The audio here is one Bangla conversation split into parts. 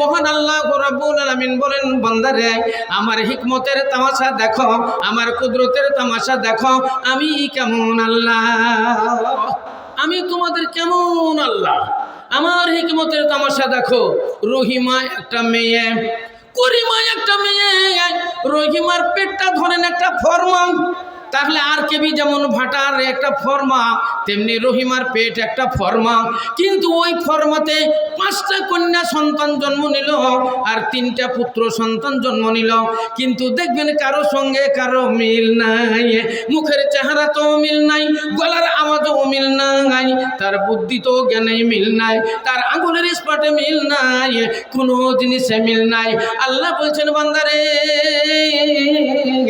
মহান আল্লাহ রাব্বুল আলামিন বলেন, বান্দারে, আমার হিকমতের তামাশা দেখো, আমার কুদরতের তামাশা দেখো, আমি কেমন আল্লাহ? আমি তোমাদের কেমন আল্লাহ? আমার হিকমতের তামাশা দেখো, রহিমা একটা মেয়ে, করিমা একটা মেয়ে, রহিমার পেটটা ধরেন একটা ফরমা তাহলে আর কেবি যেমন ভাটার একটা ফর্মা, তেমনি রহিমার পেট একটা ফর্মা। কিন্তু ওই ফর্মাতে পাঁচটা কন্যা সন্তান জন্ম নিল আর তিনটা পুত্র সন্তান জন্ম নিল। কিন্তু দেখবেন কারও সঙ্গে কারও মিল নাই, মুখের চেহারা তো মিল নাই, গলার আওয়াজও মিল নাই, তার বুদ্ধি তো জ্ঞানে মিল নাই, তার আঙুলের স্পটে মিল নাই, কোনো জিনিসে মিল নাই। আল্লাহ বলছেন, বান্দারে লিউলিল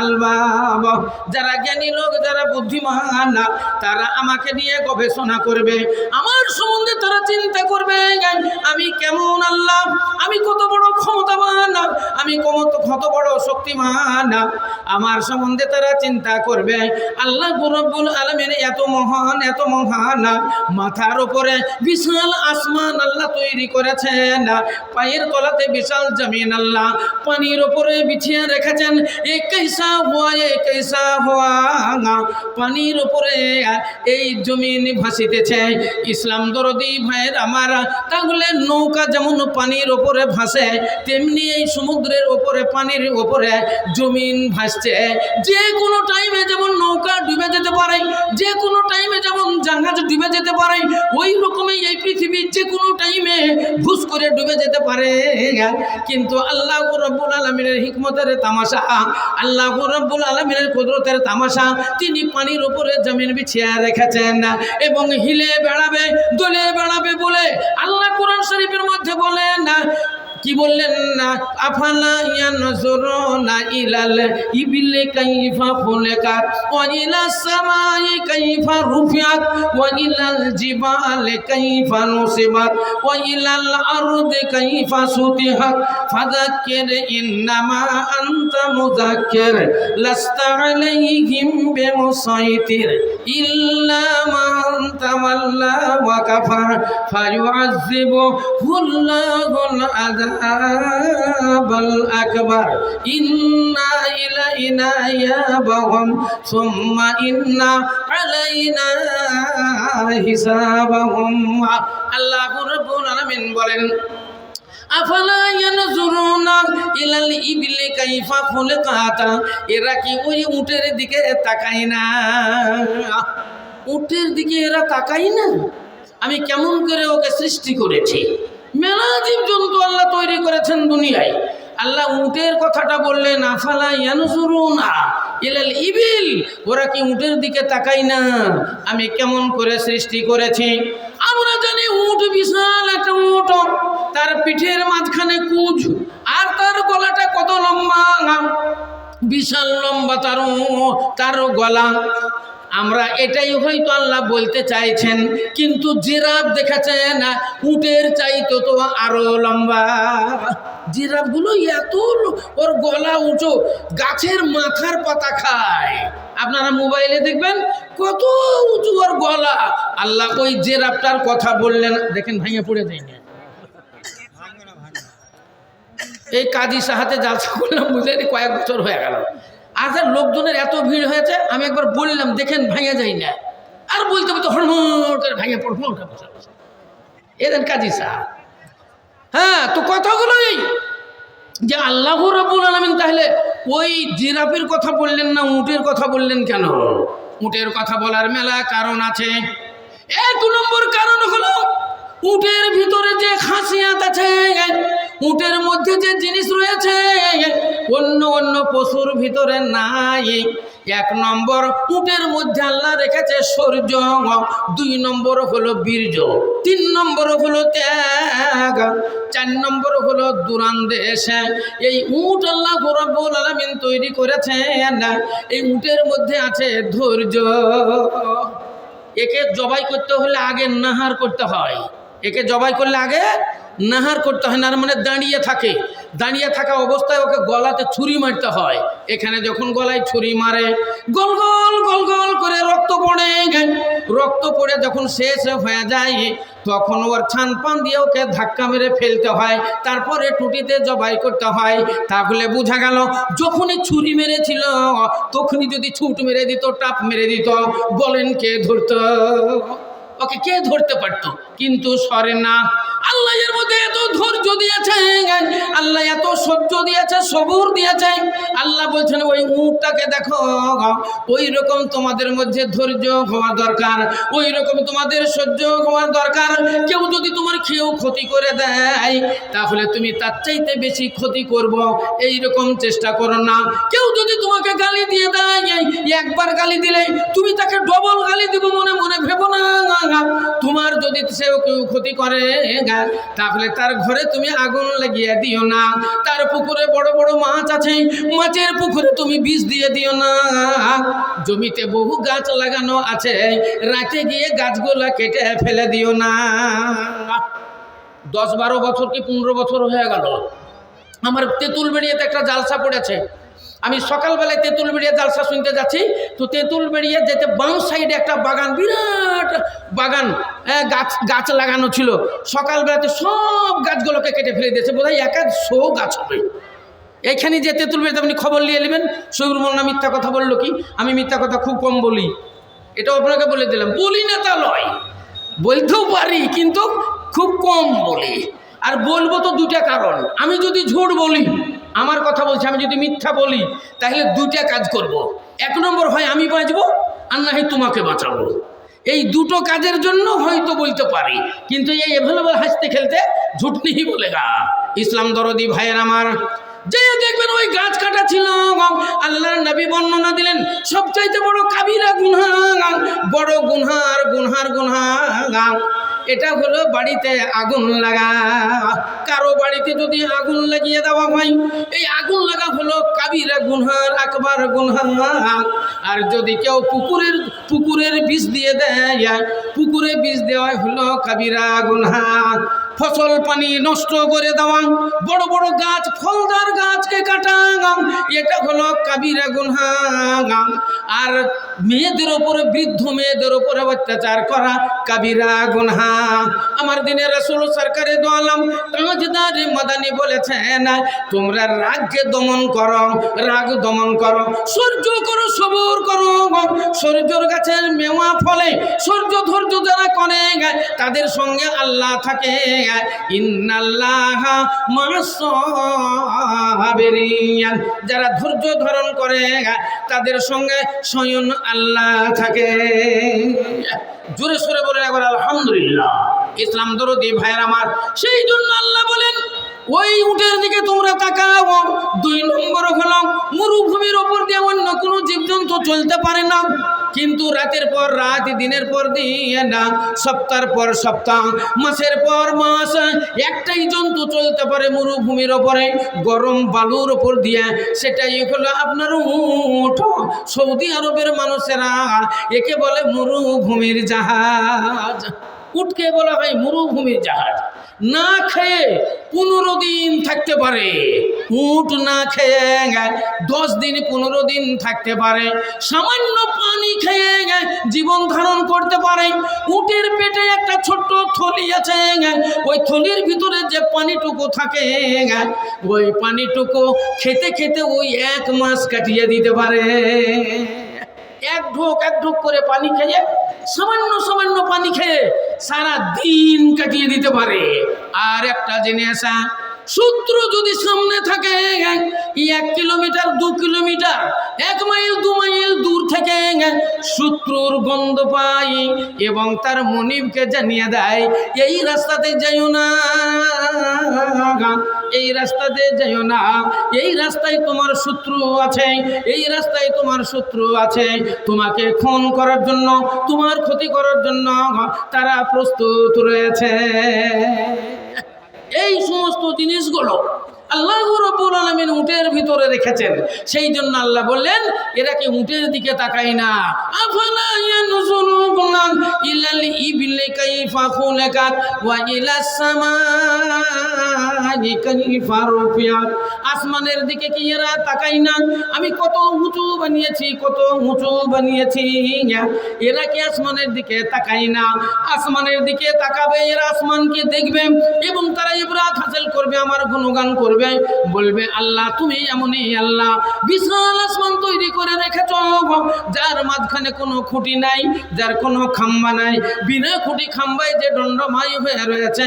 আলবাব। যারা জ্ঞানী লোক, যারা বুদ্ধিমান, তারা আমাকে নিয়ে গবেষণা করবে। আমার সম্বন্ধে তারা চিন্তা করবে, আমি কেমন আল্লাহ? আমি কত বড় ক্ষমতাবান? কত বড় শক্তিমান, আমার সম্বন্ধে তারা চিন্তা করবে। আল্লাহ রব্বুল আলমের এত মহান এত মহান, মাথার উপরে বিশাল আসমান আল্লাহ তৈরি করেছেন। পায়ের তলাতে বিশাল জমিন আল্লাহ, পানির উপরে বিছিয়ে রেখেছেন। এ কৈসা হওয়া এ কৈসা হওয়া, পানির উপরে এই জমিন ভাসিতেছে। ইসলাম দরদি ভাইয়ের আমার, তাহলে নৌকা যেমন পানির ওপরে ভাসে, তেমনি এই সমুদ্রের ওপরে পানির ওপরে জমিন ভাসছে। যে কোনো টাইমে যেমন নৌকা ডুবে যেতে পারে, যে কোনো টাইমে যেমন জাহাজ ডুবে যেতে পারে, ওই রকমই এই পৃথিবীর যে কোনো টাইমে ভুস করে ডুবে যেতে পারে। কিন্তু আল্লাহ রব্বুল আলমিনের হিকমতের তামাশা, আল্লাহ রব্বুল আলমিনের কুদরতের তামাশা, তিনি পানির উপরে জমিন বিছিয়ে রেখেছেন এবং হিলে বেড়াবে, দোলে বেড়াবে বলে আল্লাহ কোরআন শরীফের মধ্যে বলেন কি বললেন? না আফালা ইয়ানজুরুনা ইলাল ইবিলি কাইফা খুলিকাত ওয়া ইলাস সামাই কাইফা রুফিয়াত, ওয়া ইলাল জিবালি কাইফা নুসিবাত, ওয়া ইলাল আরদি কাইফা সুতিহাত, ফাযাক্কির ইন্নামা আনতা মুযাক্কির, লাস্তা আলাইহিম বিমুসাইতির, ইল্লা মান তাওয়াল্লা ওয়া কাফার ফায়ুআযযিবুহু আল্লাহুল আযাবাল আকবার। ইন্না ইলাইনা ইয়াবাহুম, সুম্মা ইন্না আলাইনা হিসাবাহুম। আল্লাহ রাব্বুল আলামিন বলেন, আফালা ইয়ানজুরুনা ইলাল ইবলি কাইফা খুলিকাত? এরা কি ওই উটের দিকে তাকায় না? উটের দিকে এরা তাকায় না? আমি কেমন করে ওকে সৃষ্টি করেছি? মেলা জীব জন্তু আল্লাহ তৈরি করেছেন দুনিয়ায়। আল্লাহ উটের কথাটা বললেন, আফালা ইলাল ইবিল? ওরা কি উটের দিকে তাকায় না? আমি কেমন করে সৃষ্টি করেছি? আমরা জানি উট বিশাল একটা উট। তার পিঠের মাঝখানে কুচ আর তার গলাটা কত লম্বা? না বিশাল লম্বা তার তার গলা। আমরা এটাই হয়তো আল্লাহ বলতে চাইছেন, কিন্তু জিরাফ দেখেছেন উটের চাইতো তো আরও লম্বা। জিরাফগুলো এত ওর গলা উঁচু, গাছের মাথার পাতা খায়। আপনারা মোবাইলে দেখবেন, কত উঁচু ওর গলা। আল্লাহ ওই জেরাফটার কথা বললেন, দেখেন ভেঙে পড়ে যায়নি এই কাজী সাহাতে জালসা করলাম, বুঝলেন, কয়েক বছর হয়ে গেল। আজ আর লোকজনের এত ভিড় হয়েছে, আমি একবার বললাম, দেখেন ভেঙে যাই না। আর বলতে বলতে হড়মড় করে ভেঙে পড়ব এদের কাজী সাহ হ্যাঁ তো কথাগুলো এই যে আল্লাহ রাবুল আলমিন তাহলে ওই জিরাফের কথা বললেন না, উটের কথা বললেন কেন? উটের কথা বলার মেলা কারণ আছে। এক নম্বর কারণ হলো, উটের ভিতরে যে খাসিয়াত আছে, উটের মধ্যে যে জিনিস রয়েছে অন্য অন্য পশুর ভিতরে নাই। এক নম্বর উটের মধ্যে আল্লাহ রেখেছে সূর্য, দুই নম্বর হলো বীর্য, তিন নম্বর হলো ত্যাগ, চার নম্বর হলো দুরান্দেশ এই উট আল্লাহ রব্বুল আলামিন তৈরি করেছেন। এই উটের মধ্যে আছে ধৈর্য। একে জবাই করতে হলে আগে নাহার করতে হয়। একে জবাই করলে আগে নাহার করতে হয় না মানে দাঁড়িয়ে থাকে। দাঁড়িয়ে থাকা অবস্থায় ওকে গলাতে ছুরি মারতে হয়। এখানে যখন গলায় ছুরি মারে, গোল গোল গোল গোল করে রক্ত পড়ে রক্ত পড়ে যখন শেষ হয়ে যায়, তখন ওর ছান পান দিয়ে ওকে ধাক্কা মেরে ফেলতে হয়। তারপরে টুটিতে জবাই করতে হয়। তাহলে বোঝা গেল, যখনই ছুরি মেরেছিল, তখনই যদি ছুট মেরে দিত, টাপ মেরে দিত, বলেন কে ধরত? ওকে কে ধরতে পারতো? কিন্তু সরে না। আল্লাহ এর মধ্যে এত ধৈর্য দিয়েছে আল্লাহ এত সহ্য দিয়েছে সবুর দিয়েছে আল্লাহ বলছেন, ওই উটটাকে দেখো, ওই রকম তোমাদের মধ্যে ধৈর্য হওয়া দরকার, ওই রকম তোমাদের সহ্য হওয়ার দরকার। কেউ যদি তোমার খেয়েও ক্ষতি করে দেয়, তাহলে তুমি তার চাইতে বেশি ক্ষতি করব। এই রকম চেষ্টা করো না। কেউ যদি তোমাকে গালি দিয়ে দেয়, একবার গালি দিলে তুমি তাকে ডবল গালি দিব মনে মনে ভেবো না। তোমার যদি সেও কেউ কেউ ক্ষতি করে তাহলে তার ঘরে তুমি আগুন লাগিয়ে দিও না। তার পুকুরে বড় বড় মাছ আছে। মাছের পুকুরে তুমি বিষ দিয়ে দিও না। জমিতে বহু গাছ লাগানো আছে। রাতে গিয়ে গাছগুলা কেটে ফেলে দিও না। দশ বারো বছর কি পনেরো বছর হয়ে গেল? আমার তেঁতুল বেরিয়েতে একটা জালসা পড়েছে। আমি সকালবেলায় তেঁতুল বেরিয়ে জালসা শুনতে যাচ্ছি তো তেঁতুল বেরিয়ে যেতে বাম সাইডে একটা বাগান বিরাট বাগান আহ, গাছ গাছ লাগানো ছিল। সকালবেলাতে সব গাছগুলোকে কেটে ফেলে দিয়েছে বোধ হয় একাশো গাছ হবে। এখানে যে তেঁতুল বেরিয়ে আপনি খবর নিয়ে নেবেন। সৌর মোল্লা মিথ্যা কথা বলল কি? আমি মিথ্যা কথা খুব কম বলি। এটাও আপনাকে বলে দিলাম বলি না তা লয় বলতেও পারি কিন্তু খুব কম বলি। আর বলব তো দুটা কারণ। আমি যদি ঝুট বলি আমার কথা বলছি, আমি যদি মিথ্যা বলি, তাহলে দুইটা কাজ করব। এক নম্বর হয়, আমি বাঁচবো, আর না হয় তোমাকে বাঁচাবো। এই দুটো কাজের জন্য হয়তো বলতে পারি, কিন্তু এই এভেলেবল হাসতে খেলতে ঝুট নেই বলে গা। ইসলাম দরদি ভাইয়ের আমার, যে দেখবেন ওই গাছ কাটা ছিল আল্লাহ নবী বর্ণনা দিলেন, সবচাইতে বড় কাবিরা গুনহা বড় গুনহার গুনহার গুনহা এটা হলো বাড়িতে আগুন লাগা। কারও বাড়িতে যদি আগুন লাগিয়ে দেওয়া হয়, এই আগুন লাগা হলো কাবিরা গুনহার, আকবার গুনহার। আর যদি কেউ পুকুরের পুকুরের বিষ দিয়ে দেয়, পুকুরে বিষ দেওয়া হলো কাবিরা গুনহার। ফসল পানি নষ্ট করে দেওয়া। বড় বড় গাছ, ফলদার গাছকে কাটা এটা হলো কাবিরা গুনহা আর মেয়েদের ওপরে, বৃদ্ধ মেয়েদের ওপরে অত্যাচার করা কাবিরা গুনহা আমার দিনে রসুল সরকারে দোয়ালাম তাজদারে মাদানি বলেছেন, তোমরা রাগকে দমন করো, রাগ দমন করো সহ্য করো, সবর করো, সূর্যর গাছের মেওয়া ফলে সূর্য ধৈর্য যারা করে তাদের সঙ্গে আল্লাহ থাকে। যারা ধৈর্য ধারণ করে, তাদের সঙ্গে স্বয়ং আল্লাহ থাকে। জোরে সোরে বলে একবার, আলহামদুলিল্লাহ। ইসলাম দরদি ভাইয়ের আমার। সেই জন্য আল্লাহ বলেন, ওই উটের দিকে তোমরা তাকাও, দুই নম্বর হলো মরুভূমির ওপর দিয়ে অন্য কোনো জীবজন্তু চলতে পারে না। কিন্তু রাতের পর রাত, দিনের পর দিন না সপ্তাহের পর সপ্তাহ, মাসের পর মাস, একটাই জন্তু চলতে পারে মরুভূমির ওপরে, গরম বালুর ওপর দিয়ে। সেটাই হলো আপনার উঠ। সৌদি আরবের মানুষেরা একে বলে মরুভূমির জাহাজ। উটকে বলা হয় মরুভূমির জাহাজ। না খেয়ে পনেরো দিন থাকতে পারে। উট না খেয়ে দশ দিন পনেরো দিন থাকতে পারে। সামান্য পানি খেয়ে জীবন ধারণ করতে পারে। উটের পেটে একটা ছোট্ট থলি আছে ওই থলির ভিতরে যে পানিটুকু থাকে ওই পানিটুকু খেতে খেতে ওই এক মাস কাটিয়ে দিতে পারে। এক ঢোক এক ঢোক করে পানি খেয়ে, সামান্য সামান্য পানি খেয়ে সারা দিন কাটিয়ে দিতে পারে। আর একটা জিনিস শত্রু যদি সামনে থাকে এক কিলোমিটার, দু কিলোমিটার, এক মাইল, দু মাইল দূর থেকে শত্রুর গন্ধ পাই এবং তার মনিবকে জানিয়ে দেয়, এই রাস্তাতে যাইও না, এই রাস্তাতে যাইও না, এই রাস্তায় তোমার শত্রু আছে, এই রাস্তায় তোমার শত্রু আছে, তোমাকে খুন করার জন্য, তোমার ক্ষতি করার জন্য তারা প্রস্তুত রয়েছে। এই সমস্ত জিনিসগুলো আল্লাহ রব্বুল আলমিন উটের ভিতরে রেখেছেন। সেই জন্য আল্লাহ বললেন, এরা কি উটের দিকে তাকাই না? ইলাল ইবলি কাইফা খুলিকাত ওয়া ইলাস রুফিয়াত আসমানের দিকে কি এরা তাকায় না? আমি কত উঁচু বানিয়েছি, কত উঁচু বানিয়েছি। এরা কি আসমানের দিকে তাকায় না? আসমানের দিকে তাকাবে, এরা আসমানকে দেখবে এবং তারা ইবরাত হাসিল করবে, আমার গুণগান করবে। বলবে, আল্লাহ, তুমি এমনই আল্লাহ। বিশাল আসমান তৈরি করে রেখেছ। যার মাঝখানে কোনো খুঁটি নাই, যার কোনো খাম্বা নাই। বিনা খুঁটি খাম্বায় যে দণ্ডময় হয়ে রয়েছে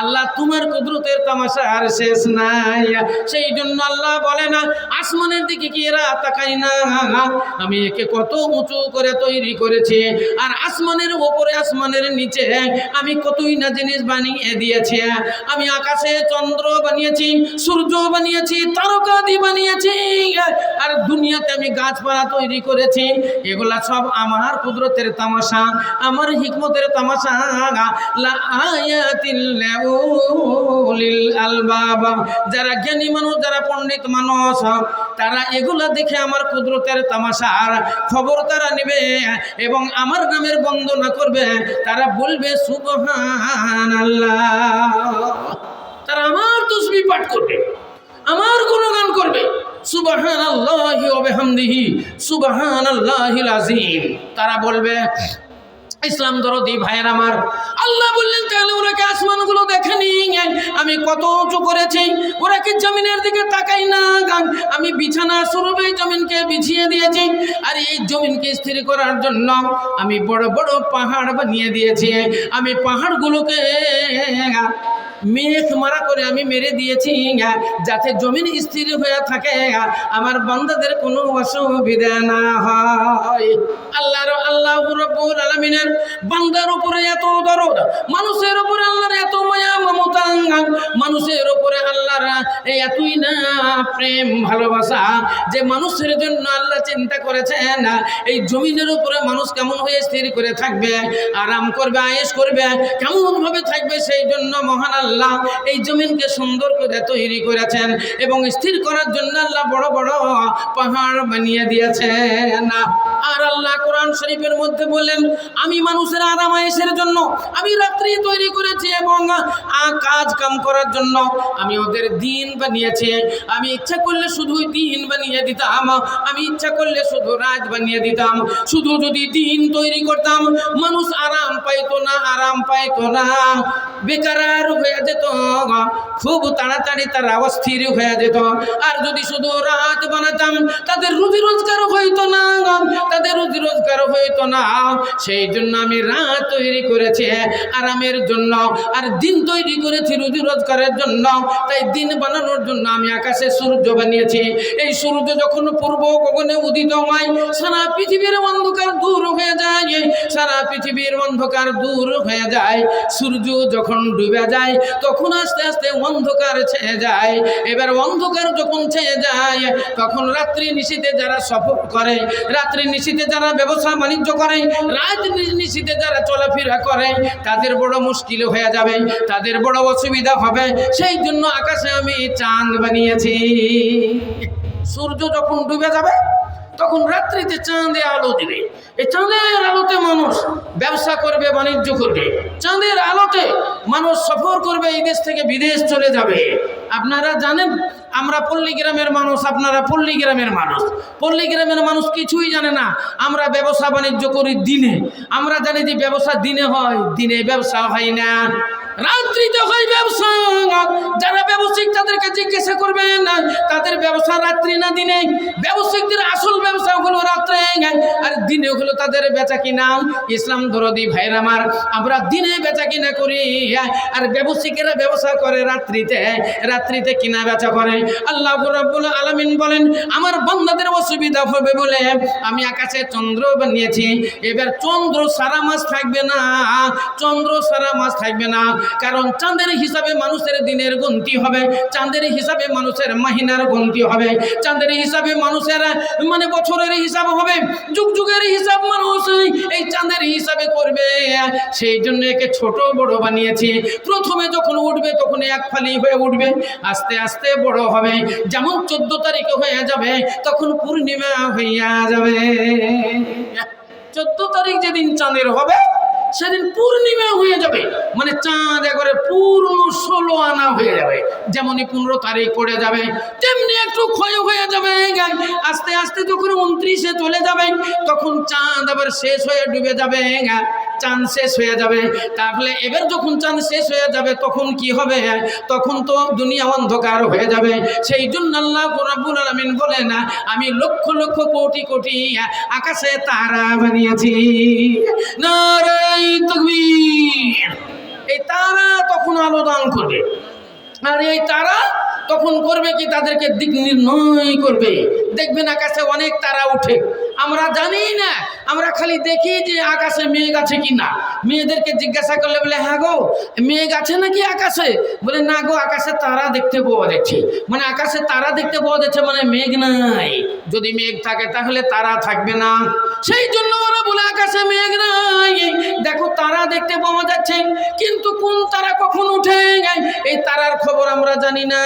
আল্লাহ, তোমার কুদরতের তামাশা আর শেষ নাই। সেই জন্য আল্লাহ বলে না, আসমানের দিকে কি এরা তাকাই না। আমি একে কত উঁচু করে তৈরি করেছি, আর আসমানের ওপরে, আসমানের নিচে আমি কতই না জিনিস বানিয়ে দিয়েছি। আমি আকাশে চন্দ্র বানিয়েছি, সূর্য বানিয়েছি তারকা তারকাদি বানিয়েছি, আর দুনিয়াতে আমি গাছপালা তৈরি করেছি। এগুলা সব আমার কুদরতের তামাশা, আমার হিকমতের তামাশা। লা আয়াতিল আলবাব যারা জ্ঞানী মানুষ, যারা পণ্ডিত মানুষ, তারা এগুলো দেখে আমার কুদরতের তামাশার খবর তারা নেবে এবং আমার নামের বন্দনা করবে। তারা বলবে সুবহান তারা আমার তসবি পাঠ করবে, আমার গুণগান করবে। সুবাহান আল্লাহি ওবেহামদিহি সুবাহান আল্লাহিল আজিম তারা বলবে ইসলাম দরদি ভাইয়ের আমার। আল্লাহ বললেন, তাহলে ওরা কি আসমানগুলো দেখেনি আমি কত উঁচু করেছি? ওরা কি জমিনের দিকে তাকাই না আমি বিছানা স্বরূপে জমিনকে বিছিয়ে দিয়েছি। আর এই জমিনকে স্থির করার জন্য আমি বড় বড় পাহাড় বানিয়ে দিয়েছি। আমি পাহাড়গুলোকে মেঘ মারা করে আমি মেরে দিয়েছি যাতে জমিন স্থির হয়ে থাকে আমার বান্দাদের কোনো অসুবিধা না হয়। আল্লাহর, আল্লাহ রব্বুল আলামিনের বান্দার উপরে এত দরদ, মানুষের উপরে আল্লাহর এত মায়া, মমতা মানুষের উপরে আল্লাহর এতই না প্রেম, ভালোবাসা, যে মানুষের জন্য আল্লাহ চিন্তা করেছেন এই জমিনের উপরে মানুষ কেমন হয়ে স্থির করে থাকবে, আরাম করবে আয়েস করবে কেমন ভাবে থাকবে, সেই জন্য মহান আল্লাহ এই জমিনকে সুন্দর করে তৈরি করেছেন এবং স্থির করার জন্য আল্লাহ বড় বড় পাহাড় বানিয়ে দিয়েছেন। আর আল্লাহ কোরআন শরীফের মধ্যে বললেন, আমি মানুষের আরাম আয়েসের জন্য আমি রাত্রি তৈরি করেছি এবং কাজ কাম করার জন্য আমি ওদের দিন বানিয়েছি। আমি ইচ্ছা করলে শুধুই দিন বানিয়ে দিতাম, আমি ইচ্ছা করলে শুধু রাত বানিয়ে দিতাম। শুধু যদি দিন তৈরি করতাম, মানুষ আরাম পাইতো না, আরাম পাইতো না। বেকার হয়ে যেত খুব তাড়াতাড়ি তারা অস্থির হয়ে যেত। আর যদি শুধু রাত বানাতাম, তাদের রুজি রোজগার হইতো না তাদের রুজি রোজগার হইতো না। সেই জন্য আমি রাত তৈরি করেছি, আরামের জন্য। আর দিন তৈরি করেছি রুজি রোজগারের জন্য। তাই দিন বানানোর জন্য আমি আকাশে সূর্য বানিয়েছি। এই সূর্য যখন পূর্ব গগনে উদিত হয়, সারা পৃথিবীর অন্ধকার দূর হয়ে যায়। সারা পৃথিবীর অন্ধকার দূর হয়ে যায়। সূর্য যখন ডুবে যায় তখন আস্তে আস্তে অন্ধকার ছেয়ে যায়। এবার অন্ধকার যখন ছেয়ে যায়, তখন রাত্রি নিশীতে যারা সফর করে, রাত্রি নিশীতে যারা ব্যবসা বাণিজ্য করে, রাত নিশীতে যারা চলাফেরা করে, তাদের বড় মুশকিল হয়ে যাবে, তাদের বড় অসুবিধা হবে। সেই জন্য আকাশে আমি চাঁদ বানিয়েছি। সূর্য যখন ডুবে যাবে তখন রাত্রিতে চাঁদে আলো দিবে। এই চাঁদের আলোতে মানুষ ব্যবসা করবে, বাণিজ্য করবে। চাঁদের আলোতে মানুষ সফর করবে, এই দেশ থেকে বিদেশ চলে যাবে। আপনারা জানেন, আমরা পল্লী গ্রামের মানুষ, আপনারা পল্লী গ্রামের মানুষ। পল্লী গ্রামের মানুষ কিছুই জানে না, আমরা ব্যবসা বাণিজ্য করি দিনে। আমরা জানি যে ব্যবসা দিনে হয়, দিনে ব্যবসা হয় না। রাত্রিতে হয় ব্যবসা। যারা ব্যবসায়িক তাদেরকে জিজ্ঞাসা করবেন, তাদের ব্যবসা রাত্রি না দিনে? আসল আর দিনে তাদের বেচা কিনা। ইসলাম আমার, আমরা দিনে বেচা কিনা করি। আর ব্যবসায়িকেরা ব্যবসা করে রাত্রিতে রাত্রিতে বেচা করে। আল্লাহ রাব্বুল আলামিন বলেন, আমার বান্দাদের অসুবিধা হবে বলে আমি আকাশে চন্দ্র বানিয়েছি। এবার চন্দ্র সারা মাস থাকবে না, চন্দ্র সারা মাস থাকবে না। কারণ চাঁদের হিসাবে মানুষের দিনের গন্তি হবে, চাঁদের হিসাবে মানুষের মাহিনার গন্তি হবে, চাঁদের হিসাবে মানুষের মানে বছরের হিসাব হবে, যুগ যুগের হিসাব মানুষ এই চাঁদের হিসাবে করবে। সেই জন্য একে ছোট বড় বানিয়েছি। প্রথমে যখন উঠবে তখন এক ফালি হয়ে উঠবে, আস্তে আস্তে বড় হবে। যেমন চোদ্দ তারিখে হয়ে যাবে, তখন পূর্ণিমা হইয়া যাবে। চোদ্দ তারিখ যেদিন চাঁদের হবে সেদিন পূর্ণিমা হয়ে যাবে। মানে চাঁদ একবারে পূর্ণ ষোলো আনা হয়ে যাবে। যেমনই পনেরো তারিখ পড়ে যাবে, তেমনি একটু ক্ষয় হয়ে যাবে আস্তে আস্তে যখন উনত্রিশে চলে যাবে, তখন চাঁদ আবার শেষ হয়ে ডুবে যাবে চাঁদ শেষ হয়ে যাবে। তাহলে এবার যখন চান্স শেষ হয়ে যাবে, তখন কি হবে? তখন তো দুনিয়া অন্ধকার হয়ে যাবে। সেই জন্য আল্লাহ রাব্বুল আলামিন বলে না আমি লক্ষ লক্ষ কোটি কোটি আকাশে তারা বানিয়েছি। নারাই তকবীর। এই তারা তখন আলো দান করবে। আর এই তারা তখন করবে কি? তাদেরকে দিক নির্ণয় করবে। দেখবেন আকাশে অনেক তারা উঠে। আমরা জানি না। আমরা খালি দেখি যে আকাশে মেঘ আছে কি না মেয়েদেরকে জিজ্ঞাসা করলে বলে হ্যাঁ গো, মেঘ আছে নাকি আকাশে? বলে, না গো, আকাশে তারা দেখতে পাওয়া যাচ্ছে। মানে আকাশে তারা দেখতে পাওয়া যাচ্ছে মানে মেঘ নাই। যদি মেঘ থাকে তাহলে তারা থাকবে না। সেই জন্য ওরা বলে, আকাশে মেঘ নাই। দেখো, তারা দেখতে পাওয়া যাচ্ছে, কিন্তু কোন তারা কখন উঠে এই তারার খবর আমরা জানি না।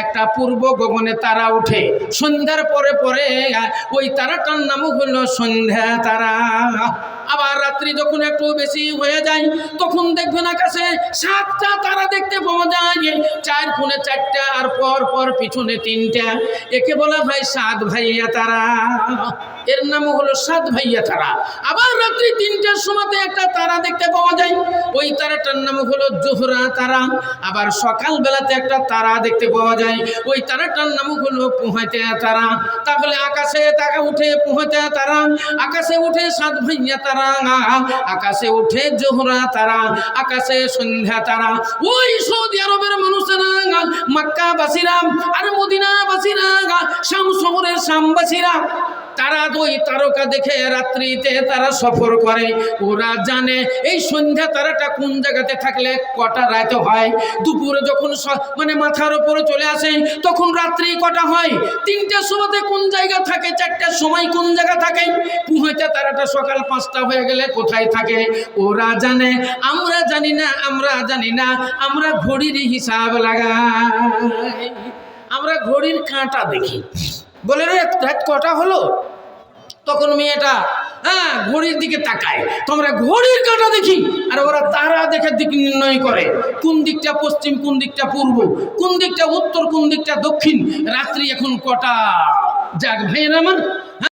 একটা পূর্ব গগনে তারা উঠে, সন্ধ্যার পরে পরে ওই তারাটার নাম হলো সন্ধ্যা তারা। আবার রাত্রি যখন একটু বেশি হয়ে যায়, তখন দেখবেন আকাশে সাতটা তারা দেখতে পাওয়া যায় চার খুনে চারটা আর পর পর পিছনে তিনটা। একে বলা হয় সাত ভাইয়া তারা। এর নাম হলো সাত ভাইয়া তারা। আবার রাত্রি তিনটার সময়তে একটা তারা দেখতে পাওয়া যায়, ওই তারাটার নাম হলো জোহরা তারা। আবার সকাল বেলাতে একটা তারা দেখতে পাওয়া যায়, ওই তারাটার নাম হলো পোহাতে তারা। তাহলে আকাশে তাকা উঠে পোহাতে তারা, আকাশে উঠে সাত ভাইয়া তারা। আকাশে উঠে জোহরা তারা, আকাশে সন্ধ্যা তারা। ওই সৌদি আরবের মানুষেরা মক্কা বাসিরা আর মদিনা বাসিরা শাম শহরের শামবাসীরা। তারা ওই তারকা দেখে রাত্রিতে তারা সফর করে। ওরা জানে এই সন্ধ্যা তারাটা কোন জায়গাতে থাকলে কটা রাতে হয়? দুপুরে যখন মানে মাথার ওপরে চলে আসে, তখন রাত্রি কটা হয়? তিনটের সময়তে কোন জায়গা থাকে? চারটার সময় কোন জায়গা থাকে? পুহেতে তারাটা সকাল পাঁচটা হয়ে গেলে কোথায় থাকে? ওরা জানে, আমরা জানি না, আমরা জানি না, আমরা ঘড়ির হিসাব লাগাই। আমরা ঘড়ির কাঁটা দেখি। বলে রে রাত কটা হলো? তখন মেয়েটা হ্যাঁ ঘড়ির দিকে তাকায়। তোমরা ঘড়ির কাঁটা দেখি, আর ওরা তারা দেখার দিক নির্ণয় করে। কোন দিকটা পশ্চিম, কোন দিকটা পূর্ব? কোন দিকটা উত্তর, কোন দিকটা দক্ষিণ? রাত্রি এখন কটা? যাক ভাইয়ের আমার